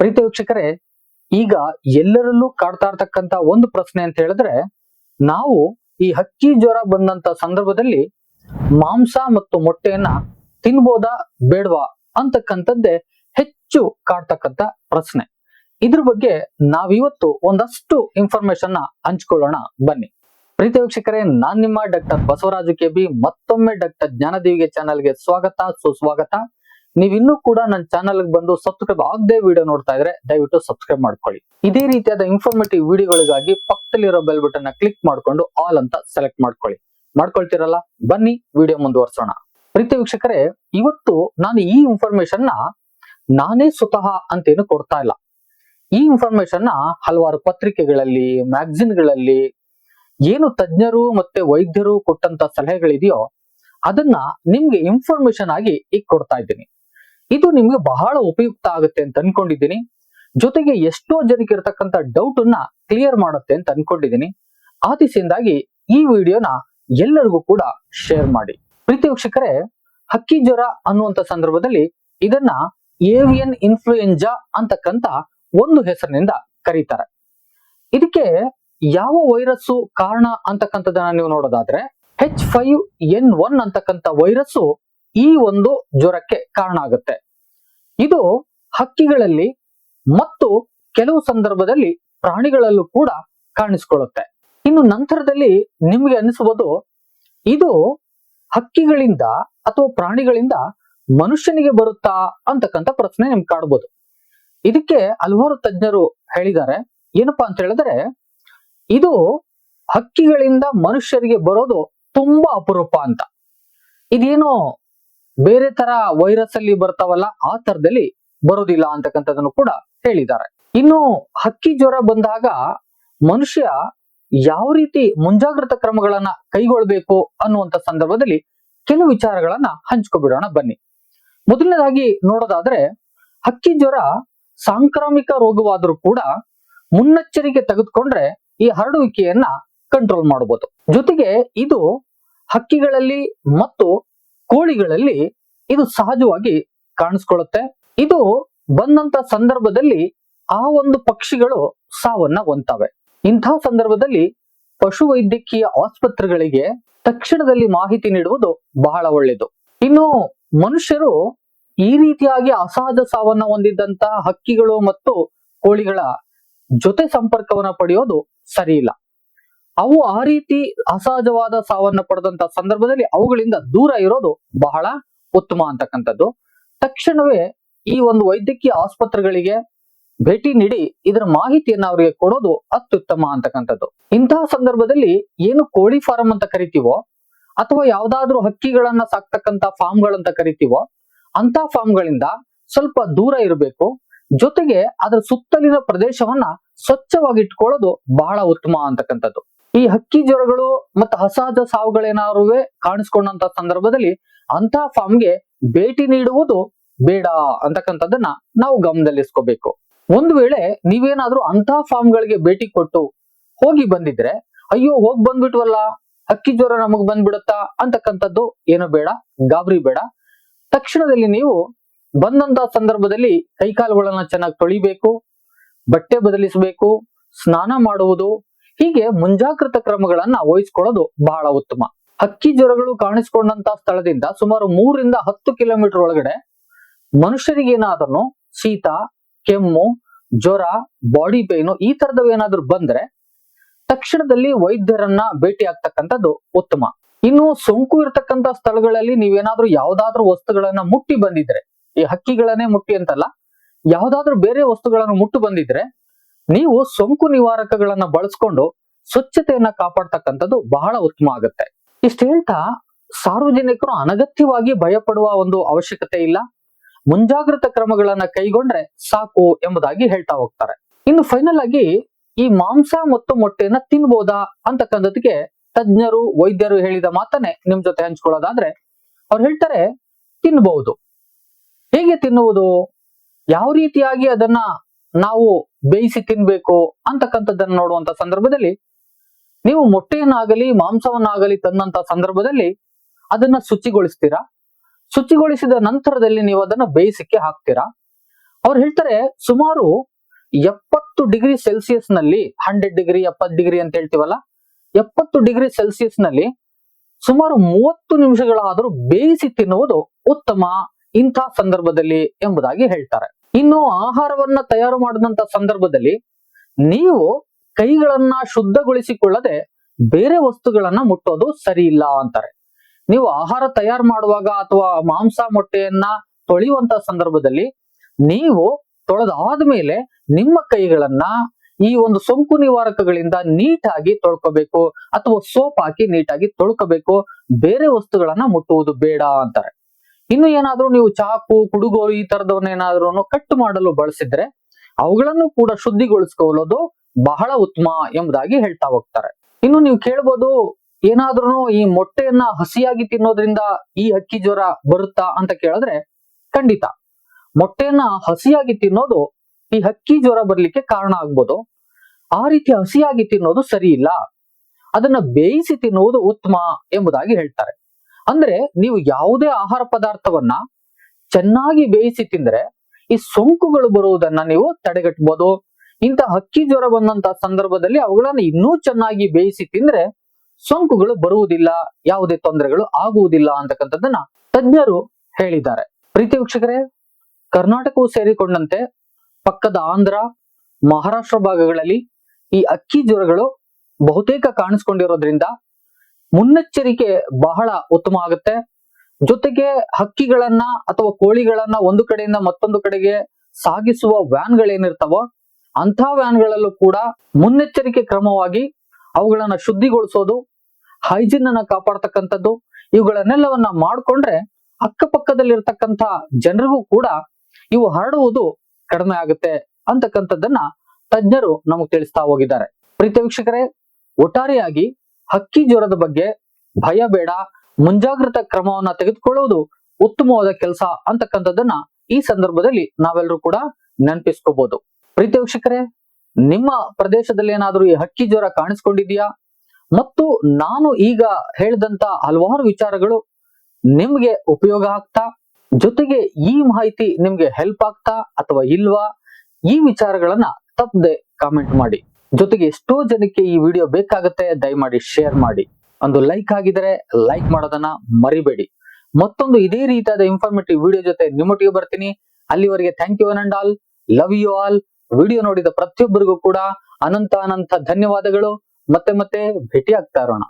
ಪ್ರೀತಿ ವೀಕ್ಷಕರೇ, ಈಗ ಎಲ್ಲರಲ್ಲೂ ಕಾಡ್ತಾ ಇರ್ತಕ್ಕಂತ ಒಂದು ಪ್ರಶ್ನೆ ಅಂತ ಹೇಳಿದ್ರೆ, ನಾವು ಈ ಹಕ್ಕಿ ಜ್ವರ ಬಂದಂತ ಸಂದರ್ಭದಲ್ಲಿ ಮಾಂಸ ಮತ್ತು ಮೊಟ್ಟೆಯನ್ನ ತಿನ್ಬೋದಾ ಬೇಡವಾ ಅಂತಕ್ಕಂಥದ್ದೇ ಹೆಚ್ಚು ಕಾಡ್ತಕ್ಕಂತ ಪ್ರಶ್ನೆ. ಇದ್ರ ಬಗ್ಗೆ ನಾವಿವತ್ತು ಒಂದಷ್ಟು ಇನ್ಫಾರ್ಮೇಶನ್ನ ಹಂಚ್ಕೊಳ್ಳೋಣ. ಬನ್ನಿ. ಪ್ರೀತಿ ವೀಕ್ಷಕರೇ, ನಾನ್ ನಿಮ್ಮ ಡಾಕ್ಟರ್ ಬಸವರಾಜು ಕೆ ಬಿ, ಮತ್ತೊಮ್ಮೆ ಡಾಕ್ಟರ್ ಜ್ಞಾನದೇವಿಗೆ ಚಾನಲ್ಗೆ ಸ್ವಾಗತ. ಸುಸ್ವಾಗತ. ನೀವಿನ್ನೂ ಕೂಡ ನನ್ನ ಚಾನಲ್ ಬಂದು ಸಬ್ಸ್ಕ್ರೈಬ್ ಆಗದೆ ವಿಡಿಯೋ ನೋಡ್ತಾ ಇದ್ರೆ ದಯವಿಟ್ಟು ಸಬ್ಸ್ಕ್ರೈಬ್ ಮಾಡ್ಕೊಳ್ಳಿ. ಇದೇ ರೀತಿಯಾದ ಇನ್ಫಾರ್ಮೇಟಿವ್ ವಿಡಿಯೋಗಳಿಗಾಗಿ ಪಕ್ಕದಲ್ಲಿರೋ ಬೆಲ್ ಬಟನ್ನ ಕ್ಲಿಕ್ ಮಾಡ್ಕೊಂಡು ಆಲ್ ಅಂತ ಸೆಲೆಕ್ಟ್ ಮಾಡ್ಕೊಳ್ಳಿ. ಮಾಡ್ಕೊಳ್ತಿರಲ್ಲ? ಬನ್ನಿ ವಿಡಿಯೋ ಮುಂದುವರ್ಸೋಣ. ಪ್ರೀತಿ ವೀಕ್ಷಕರೇ, ಇವತ್ತು ನಾನು ಈ ಇನ್ಫಾರ್ಮೇಶನ್ನ ನಾನೇ ಸ್ವತಃ ಅಂತೇನು ಕೊಡ್ತಾ ಇಲ್ಲ. ಈ ಇನ್ಫಾರ್ಮೇಶನ್ನ ಹಲವಾರು ಪತ್ರಿಕೆಗಳಲ್ಲಿ ಮ್ಯಾಗಝಿನ್ಗಳಲ್ಲಿ ಏನು ತಜ್ಞರು ಮತ್ತೆ ವೈದ್ಯರು ಕೊಟ್ಟಂತ ಸಲಹೆಗಳಿದೆಯೋ ಅದನ್ನ ನಿಮ್ಗೆ ಇನ್ಫಾರ್ಮೇಶನ್ ಆಗಿ ಈಗ ಕೊಡ್ತಾ ಇದ್ದೀನಿ. ಇದು ನಿಮ್ಗೆ ಬಹಳ ಉಪಯುಕ್ತ ಆಗುತ್ತೆ ಅಂತ ಅನ್ಕೊಂಡಿದ್ದೀನಿ. ಜೊತೆಗೆ ಎಷ್ಟೋ ಜನಕ್ಕೆ ಇರತಕ್ಕಂತ ಡೌಟ್ ಅನ್ನ ಕ್ಲಿಯರ್ ಮಾಡುತ್ತೆ ಅಂತ ಅನ್ಕೊಂಡಿದ್ದೀನಿ. ಆ ದಿಸೆಯಿಂದಾಗಿ ಈ ವಿಡಿಯೋನ ಎಲ್ಲರಿಗೂ ಕೂಡ ಶೇರ್ ಮಾಡಿ. ಪ್ರೀತಿ ವೀಕ್ಷಕರೇ, ಹಕ್ಕಿ ಜ್ವರ ಅನ್ನುವಂತ ಸಂದರ್ಭದಲ್ಲಿ ಇದನ್ನ ಏವಿಯನ್ ಇನ್ಫ್ಲೂಯೆಂಜಾ ಅಂತಕ್ಕಂತ ಒಂದು ಹೆಸರಿನಿಂದ ಕರೀತಾರೆ. ಇದಕ್ಕೆ ಯಾವ ವೈರಸ್ಸು ಕಾರಣ ಅಂತಕ್ಕಂಥದ್ದನ್ನ ನೀವು ನೋಡೋದಾದ್ರೆ ಹೆಚ್ ಫೈವ್ ಎನ್ ಒನ್ ಅಂತಕ್ಕಂಥ ವೈರಸ್ಸು ಈ ಒಂದು ಜ್ವರಕ್ಕೆ ಕಾರಣ ಆಗುತ್ತೆ. ಇದು ಹಕ್ಕಿಗಳಲ್ಲಿ ಮತ್ತು ಕೆಲವು ಸಂದರ್ಭದಲ್ಲಿ ಪ್ರಾಣಿಗಳಲ್ಲೂ ಕೂಡ ಕಾಣಿಸಿಕೊಳ್ಳುತ್ತೆ. ಇನ್ನು ನಂತರದಲ್ಲಿ ನಿಮ್ಗೆ ಅನಿಸಬಹುದು ಇದು ಹಕ್ಕಿಗಳಿಂದ ಅಥವಾ ಪ್ರಾಣಿಗಳಿಂದ ಮನುಷ್ಯನಿಗೆ ಬರುತ್ತಾ ಅಂತಕ್ಕಂಥ ಪ್ರಶ್ನೆ ನಿಮ್ಗೆ ಕಾಡ್ಬೋದು. ಇದಕ್ಕೆ ಹಲವಾರು ತಜ್ಞರು ಹೇಳಿದ್ದಾರೆ. ಏನಪ್ಪಾ ಅಂತ ಹೇಳಿದ್ರೆ, ಇದು ಹಕ್ಕಿಗಳಿಂದ ಮನುಷ್ಯರಿಗೆ ಬರೋದು ತುಂಬಾ ಅಪರೂಪ ಅಂತ. ಇದೇನೋ ಬೇರೆ ತರ ವೈರಸ್ ಅಲ್ಲಿ ಬರ್ತಾವಲ್ಲ, ಆ ತರದಲ್ಲಿ ಬರೋದಿಲ್ಲ ಅಂತಕ್ಕಂಥದ್ದನ್ನು ಕೂಡ ಹೇಳಿದ್ದಾರೆ. ಇನ್ನು ಹಕ್ಕಿ ಜ್ವರ ಬಂದಾಗ ಮನುಷ್ಯ ಯಾವ ರೀತಿ ಮುಂಜಾಗ್ರತಾ ಕ್ರಮಗಳನ್ನ ಕೈಗೊಳ್ಬೇಕು ಅನ್ನುವಂತ ಸಂದರ್ಭದಲ್ಲಿ ಕೆಲವು ವಿಚಾರಗಳನ್ನ ಹಂಚ್ಕೊಬಿಡೋಣ ಬನ್ನಿ. ಮೊದಲನೇದಾಗಿ ನೋಡೋದಾದ್ರೆ, ಹಕ್ಕಿ ಜ್ವರ ಸಾಂಕ್ರಾಮಿಕ ರೋಗವಾದರೂ ಕೂಡ ಮುನ್ನೆಚ್ಚರಿಕೆ ತೆಗೆದುಕೊಂಡ್ರೆ ಈ ಹರಡುವಿಕೆಯನ್ನ ಕಂಟ್ರೋಲ್ ಮಾಡಬಹುದು ಜೊತೆಗೆ ಇದು ಹಕ್ಕಿಗಳಲ್ಲಿ ಮತ್ತು ಕೋಳಿಗಳಲ್ಲಿ ಇದು ಸಹಜವಾಗಿ ಕಾಣಿಸ್ಕೊಳ್ಳುತ್ತೆ. ಇದು ಬಂದಂತ ಸಂದರ್ಭದಲ್ಲಿ ಆ ಒಂದು ಪಕ್ಷಿಗಳು ಸಾವನ್ನ ಹೊಂತವೆ ಇಂತಹ ಸಂದರ್ಭದಲ್ಲಿ ಪಶು ವೈದ್ಯಕೀಯ ಆಸ್ಪತ್ರೆಗಳಿಗೆ ತಕ್ಷಣದಲ್ಲಿ ಮಾಹಿತಿ ನೀಡುವುದು ಬಹಳ ಒಳ್ಳೆಯದು. ಇನ್ನು ಮನುಷ್ಯರು ಈ ರೀತಿಯಾಗಿ ಅಸಹಜ ಸಾವನ್ನ ಹೊಂದಿದ್ದಂತಹ ಹಕ್ಕಿಗಳು ಮತ್ತು ಕೋಳಿಗಳ ಜೊತೆ ಸಂಪರ್ಕವನ್ನ ಪಡೆಯೋದು ಸರಿಯಿಲ್ಲ. ಅವು ಆ ರೀತಿ ಅಸಹಜವಾದ ಸಾವನ್ನ ಪಡೆದಂತ ಸಂದರ್ಭದಲ್ಲಿ ಅವುಗಳಿಂದ ದೂರ ಇರೋದು ಬಹಳ ಉತ್ತಮ ಅಂತಕ್ಕಂಥದ್ದು. ತಕ್ಷಣವೇ ಈ ಒಂದು ವೈದ್ಯಕೀಯ ಆಸ್ಪತ್ರೆಗಳಿಗೆ ಭೇಟಿ ನೀಡಿ ಇದರ ಮಾಹಿತಿಯನ್ನು ಅವರಿಗೆ ಕೊಡೋದು ಅತ್ಯುತ್ತಮ ಅಂತಕ್ಕಂಥದ್ದು. ಇಂತಹ ಸಂದರ್ಭದಲ್ಲಿ ಏನು ಕೋಳಿ ಫಾರಂ ಅಂತ ಕರಿತೀವೋ ಅಥವಾ ಯಾವ್ದಾದ್ರೂ ಹಕ್ಕಿಗಳನ್ನ ಸಾಕ್ತಕ್ಕಂತ ಫಾರ್ಮ್ಗಳಂತ ಕರಿತೀವೋ ಅಂತ ಫಾರ್ಮ್ಗಳಿಂದ ಸ್ವಲ್ಪ ದೂರ ಇರಬೇಕು. ಜೊತೆಗೆ ಅದರ ಸುತ್ತಲಿನ ಪ್ರದೇಶವನ್ನ ಸ್ವಚ್ಛವಾಗಿ ಇಟ್ಕೊಳ್ಳೋದು ಬಹಳ ಉತ್ತಮ ಅಂತಕ್ಕಂಥದ್ದು. ಈ ಹಕ್ಕಿ ಜ್ವರಗಳು ಮತ್ತು ಅಸಹಜ ಸಾವುಗಳೇನಾರು ಕಾಣಿಸ್ಕೊಂಡಂತ ಸಂದರ್ಭದಲ್ಲಿ ಅಂತ ಫಾರ್ಮ್ಗೆ ಭೇಟಿ ನೀಡುವುದು ಬೇಡ ಅಂತಕ್ಕಂಥದ್ದನ್ನ ನಾವು ಗಮನದಲ್ಲಿಸ್ಕೋಬೇಕು. ಒಂದು ವೇಳೆ ನೀವೇನಾದ್ರೂ ಅಂತ ಫಾರ್ಮ್ಗಳಿಗೆ ಭೇಟಿ ಕೊಟ್ಟು ಹೋಗಿ ಬಂದಿದ್ರೆ, ಅಯ್ಯೋ, ಹೋಗ್ ಬಂದ್ಬಿಟ್ವಲ್ಲ, ಹಕ್ಕಿ ಜ್ವರ ನಮಗ್ ಬಂದ್ಬಿಡುತ್ತಾ? ಅಂತಕ್ಕಂಥದ್ದು ಏನು ಬೇಡ, ಗಾಬರಿ ಬೇಡ. ತಕ್ಷಣದಲ್ಲಿ ನೀವು ಬಂದಂತ ಸಂದರ್ಭದಲ್ಲಿ ಕೈಕಾಲುಗಳನ್ನ ಚೆನ್ನಾಗಿ ತೊಳಿಬೇಕು, ಬಟ್ಟೆ ಬದಲಿಸಬೇಕು, ಸ್ನಾನ ಮಾಡುವುದು ಹೀಗೆ ಮುಂಜಾಗ್ರತಾ ಕ್ರಮಗಳನ್ನ ವಹಿಸ್ಕೊಳ್ಳೋದು ಬಹಳ ಉತ್ತಮ. ಹಕ್ಕಿ ಜ್ವರಗಳು ಕಾಣಿಸಿಕೊಂಡಂತ ಸ್ಥಳದಿಂದ ಸುಮಾರು ಮೂರಿಂದ ಹತ್ತು ಕಿಲೋಮೀಟರ್ ಒಳಗಡೆ ಮನುಷ್ಯರಿಗೇನಾದ್ರೂ ಶೀತ, ಕೆಮ್ಮು, ಜ್ವರ ಬಾಡಿ ಪೇನು ಈ ತರದವ್ ಏನಾದ್ರೂ ಬಂದ್ರೆ ತಕ್ಷಣದಲ್ಲಿ ವೈದ್ಯರನ್ನ ಭೇಟಿ ಆಗ್ತಕ್ಕಂಥದ್ದು ಉತ್ತಮ. ಇನ್ನು ಸೋಂಕು ಇರತಕ್ಕಂತ ಸ್ಥಳಗಳಲ್ಲಿ ನೀವೇನಾದ್ರೂ ಯಾವ್ದಾದ್ರೂ ವಸ್ತುಗಳನ್ನ ಮುಟ್ಟಿ ಬಂದಿದ್ರೆ, ಈ ಹಕ್ಕಿಗಳನ್ನೇ ಮುಟ್ಟಿ ಅಂತಲ್ಲ, ಯಾವ್ದಾದ್ರೂ ಬೇರೆ ವಸ್ತುಗಳನ್ನು ಮುಟ್ಟು ಬಂದಿದ್ರೆ ನೀವು ಸೋಂಕು ನಿವಾರಕಗಳನ್ನ ಬಳಸ್ಕೊಂಡು ಸ್ವಚ್ಛತೆಯನ್ನ ಕಾಪಾಡ್ತಕ್ಕಂಥದ್ದು ಬಹಳ ಉತ್ತಮ ಆಗುತ್ತೆ. ಇಷ್ಟು ಹೇಳ್ತಾ ಸಾರ್ವಜನಿಕರು ಅನಗತ್ಯವಾಗಿ ಭಯಪಡುವ ಒಂದು ಅವಶ್ಯಕತೆ ಇಲ್ಲ. ಮುಂಜಾಗ್ರತಾ ಕ್ರಮಗಳನ್ನ ಕೈಗೊಂಡ್ರೆ ಸಾಕು ಎಂಬುದಾಗಿ ಹೇಳ್ತಾ ಹೋಗ್ತಾರೆ. ಇನ್ನು ಫೈನಲ್ ಆಗಿ ಈ ಮಾಂಸ ಮತ್ತು ಮೊಟ್ಟೆಯನ್ನ ತಿನ್ಬೋದಾ ಅಂತಕ್ಕಂಥದಕ್ಕೆ ತಜ್ಞರು, ವೈದ್ಯರು ಹೇಳಿದ ಮಾತನ್ನೇ ನಿಮ್ ಜೊತೆ ಹಂಚ್ಕೊಳ್ಳೋದಾದ್ರೆ ಅವ್ರು ಹೇಳ್ತಾರೆ ತಿನ್ಬಹುದು ಹೇಗೆ ತಿನ್ನುವುದು? ಯಾವ ರೀತಿಯಾಗಿ ಅದನ್ನ ನಾವು ಬೇಯಿಸಿ ತಿನ್ಬೇಕು ಅಂತಕ್ಕಂಥದ್ದನ್ನು ನೋಡುವಂತ ಸಂದರ್ಭದಲ್ಲಿ ನೀವು ಮೊಟ್ಟೆಯನ್ನಾಗಲಿ ಮಾಂಸವನ್ನಾಗಲಿ ತಂದಂತ ಸಂದರ್ಭದಲ್ಲಿ ಅದನ್ನ ಶುಚಿಗೊಳಿಸ್ತೀರಾ? ಶುಚಿಗೊಳಿಸಿದ ನಂತರದಲ್ಲಿ ನೀವು ಅದನ್ನ ಬೇಯಿಸಿಕ್ಕೆ ಹಾಕ್ತೀರಾ? ಅವ್ರು ಹೇಳ್ತಾರೆ, ಸುಮಾರು ಎಪ್ಪತ್ತು ಡಿಗ್ರಿ ಸೆಲ್ಸಿಯಸ್ನಲ್ಲಿ, ಹಂಡ್ರೆಡ್ ಡಿಗ್ರಿ, ಎಪ್ಪತ್ತು ಡಿಗ್ರಿ ಅಂತ ಹೇಳ್ತೀವಲ್ಲ? ಎಪ್ಪತ್ತು ಡಿಗ್ರಿ ಸೆಲ್ಸಿಯಸ್ನಲ್ಲಿ ಸುಮಾರು ಮೂವತ್ತು ನಿಮಿಷಗಳಾದರೂ ಬೇಯಿಸಿ ತಿನ್ನುವುದು ಉತ್ತಮ ಇಂಥ ಸಂದರ್ಭದಲ್ಲಿ ಎಂಬುದಾಗಿ ಹೇಳ್ತಾರೆ. ಇನ್ನು ಆಹಾರವನ್ನ ತಯಾರು ಮಾಡಿದಂತ ಸಂದರ್ಭದಲ್ಲಿ ನೀವು ಕೈಗಳನ್ನ ಶುದ್ಧಗೊಳಿಸಿಕೊಳ್ಳದೆ ಬೇರೆ ವಸ್ತುಗಳನ್ನ ಮುಟ್ಟೋದು ಸರಿ ಇಲ್ಲ ಅಂತಾರೆ. ನೀವು ಆಹಾರ ತಯಾರು ಮಾಡುವಾಗ ಅಥವಾ ಮಾಂಸ ಮೊಟ್ಟೆಯನ್ನ ತೊಳೆಯುವಂತ ಸಂದರ್ಭದಲ್ಲಿ ನೀವು ತೊಳೆದಾದ್ಮೇಲೆ ನಿಮ್ಮ ಕೈಗಳನ್ನ ಈ ಒಂದು ಸೋಂಕು ನಿವಾರಕಗಳಿಂದ ನೀಟಾಗಿ ತೊಳ್ಕೋಬೇಕು ಅಥವಾ ಸೋಪ್ ಹಾಕಿ ನೀಟಾಗಿ ತೊಳ್ಕೋಬೇಕು. ಬೇರೆ ವಸ್ತುಗಳನ್ನ ಮುಟ್ಟುವುದು ಬೇಡ ಅಂತಾರೆ. ಇನ್ನು ಏನಾದ್ರೂ ನೀವು ಚಾಕು, ಕುಡುಗೋಲು ಈ ತರದವನ್ನ ಏನಾದ್ರೂ ಕಟ್ ಮಾಡಲು ಬಳಸಿದ್ರೆ ಅವುಗಳನ್ನು ಕೂಡ ಶುದ್ಧಿಗೊಳಿಸ್ಕೊಳ್ಳೋದು ಬಹಳ ಉತ್ತಮ ಎಂಬುದಾಗಿ ಹೇಳ್ತಾ ಹೋಗ್ತಾರೆ. ಇನ್ನು ನೀವು ಕೇಳ್ಬೋದು ಏನಾದ್ರೂ ಈ ಮೊಟ್ಟೆಯನ್ನ ಹಸಿಯಾಗಿ ತಿನ್ನೋದ್ರಿಂದ ಈ ಹಕ್ಕಿ ಜ್ವರ ಬರುತ್ತಾ ಅಂತ ಕೇಳಿದ್ರೆ ಖಂಡಿತ. ಮೊಟ್ಟೆಯನ್ನ ಹಸಿಯಾಗಿ ತಿನ್ನೋದು ಈ ಹಕ್ಕಿ ಜ್ವರ ಬರ್ಲಿಕ್ಕೆ ಕಾರಣ ಆಗ್ಬೋದು. ಆ ರೀತಿ ಹಸಿಯಾಗಿ ತಿನ್ನೋದು ಸರಿ ಇಲ್ಲ ಅದನ್ನ ಬೇಯಿಸಿ ತಿನ್ನುವುದು ಉತ್ತಮ ಎಂಬುದಾಗಿ ಹೇಳ್ತಾರೆ. ಅಂದ್ರೆ ನೀವು ಯಾವುದೇ ಆಹಾರ ಪದಾರ್ಥವನ್ನ ಚೆನ್ನಾಗಿ ಬೇಯಿಸಿ ತಿಂದ್ರೆ ಈ ಸೋಂಕುಗಳು ಬರುವುದನ್ನ ನೀವು ತಡೆಗಟ್ಟಬಹುದು ಇಂಥ ಹಕ್ಕಿ ಜ್ವರ ಬಂದಂತ ಸಂದರ್ಭದಲ್ಲಿ ಅವುಗಳನ್ನ ಇನ್ನೂ ಚೆನ್ನಾಗಿ ಬೇಯಿಸಿ ತಿಂದ್ರೆ ಸೋಂಕುಗಳು ಬರುವುದಿಲ್ಲ, ಯಾವುದೇ ತೊಂದರೆಗಳು ಆಗುವುದಿಲ್ಲ ಅಂತಕ್ಕಂಥದ್ದನ್ನ ತಜ್ಞರು ಹೇಳಿದ್ದಾರೆ. ಪ್ರೀತಿ ವೀಕ್ಷಕರೇ, ಕರ್ನಾಟಕವು ಸೇರಿಕೊಂಡಂತೆ ಪಕ್ಕದ ಆಂಧ್ರ, ಮಹಾರಾಷ್ಟ್ರ ಭಾಗಗಳಲ್ಲಿ ಈ ಅಕ್ಕಿ ಜ್ವರಗಳು ಬಹುತೇಕ ಕಾಣಿಸ್ಕೊಂಡಿರೋದ್ರಿಂದ ಮುನ್ನೆಚ್ಚರಿಕೆ ಬಹಳ ಉತ್ತಮ ಆಗುತ್ತೆ. ಜೊತೆಗೆ ಹಕ್ಕಿಗಳನ್ನ ಅಥವಾ ಕೋಳಿಗಳನ್ನ ಒಂದು ಕಡೆಯಿಂದ ಮತ್ತೊಂದು ಕಡೆಗೆ ಸಾಗಿಸುವ ವ್ಯಾನ್ಗಳೇನಿರ್ತಾವೋ ಅಂಥ ವ್ಯಾನ್ಗಳಲ್ಲೂ ಕೂಡ ಮುನ್ನೆಚ್ಚರಿಕೆ ಕ್ರಮವಾಗಿ ಅವುಗಳನ್ನ ಶುದ್ಧಿಗೊಳಿಸೋದು, ಹೈಜಿನ್ ಅನ್ನ ಕಾಪಾಡ್ತಕ್ಕಂಥದ್ದು, ಇವುಗಳನ್ನೆಲ್ಲವನ್ನ ಮಾಡ್ಕೊಂಡ್ರೆ ಅಕ್ಕಪಕ್ಕದಲ್ಲಿರ್ತಕ್ಕಂಥ ಜನರಿಗೂ ಕೂಡ ಇವು ಹರಡುವುದು ಕಡಿಮೆ ಆಗುತ್ತೆ ಅಂತಕ್ಕಂಥದ್ದನ್ನ ತಜ್ಞರು ನಮಗೆ ತಿಳಿಸ್ತಾ ಹೋಗಿದ್ದಾರೆ. ಪ್ರೀತಿ ವೀಕ್ಷಕರೇ, ಒಟ್ಟಾರೆಯಾಗಿ ಹಕ್ಕಿ ಜ್ವರದ ಬಗ್ಗೆ ಭಯ ಬೇಡ, ಮುಂಜಾಗ್ರತಾ ಕ್ರಮವನ್ನ ತೆಗೆದುಕೊಳ್ಳುವುದು ಉತ್ತಮವಾದ ಕೆಲಸ ಅಂತಕ್ಕಂಥದ್ದನ್ನ ಈ ಸಂದರ್ಭದಲ್ಲಿ ನಾವೆಲ್ಲರೂ ಕೂಡ ನೆನಪಿಸ್ಕೋಬಹುದು ಪ್ರೀತಿ ವೀಕ್ಷಕರೇ, ನಿಮ್ಮ ಪ್ರದೇಶದಲ್ಲಿ ಏನಾದರೂ ಈ ಹಕ್ಕಿ ಜ್ವರ ಕಾಣಿಸ್ಕೊಂಡಿದ್ಯಾ? ಮತ್ತು ನಾನು ಈಗ ಹೇಳಿದಂತ ಹಲವಾರು ವಿಚಾರಗಳು ನಿಮ್ಗೆ ಉಪಯೋಗ ಆಗ್ತಾ, ಜೊತೆಗೆ ಈ ಮಾಹಿತಿ ನಿಮ್ಗೆ ಹೆಲ್ಪ್ ಆಗ್ತಾ ಅಥವಾ ಇಲ್ವಾ? ಈ ವಿಚಾರಗಳನ್ನ ತಪ್ಪದೆ ಕಾಮೆಂಟ್ ಮಾಡಿ. ಜೊತೆಗೆ ಎಷ್ಟೋ ಜನಕ್ಕೆ ಈ ವಿಡಿಯೋ ಬೇಕಾಗುತ್ತೆ, ದಯಮಾಡಿ ಶೇರ್ ಮಾಡಿ. ಒಂದು ಲೈಕ್ ಆಗಿದ್ರೆ ಲೈಕ್ ಮಾಡೋದನ್ನ ಮರಿಬೇಡಿ. ಮತ್ತೊಂದು ಇದೇ ರೀತಿಯಾದ ಇನ್ಫಾರ್ಮೇಟಿವ್ ವಿಡಿಯೋ ಜೊತೆ ನಿಮ್ಮೊಟ್ಟಿಗೆ ಬರ್ತೀನಿ. ಅಲ್ಲಿವರೆಗೆ thank you one and all love you all video ನೋಡಿದ ಪ್ರತಿಯೊಬ್ಬರಿಗೂ ಕೂಡ ಅನಂತ ಅನಂತ ಧನ್ಯವಾದಗಳು. ಮತ್ತೆ ಮತ್ತೆ ಭೇಟಿ ಆಗ್ತಾ ಇರೋಣ.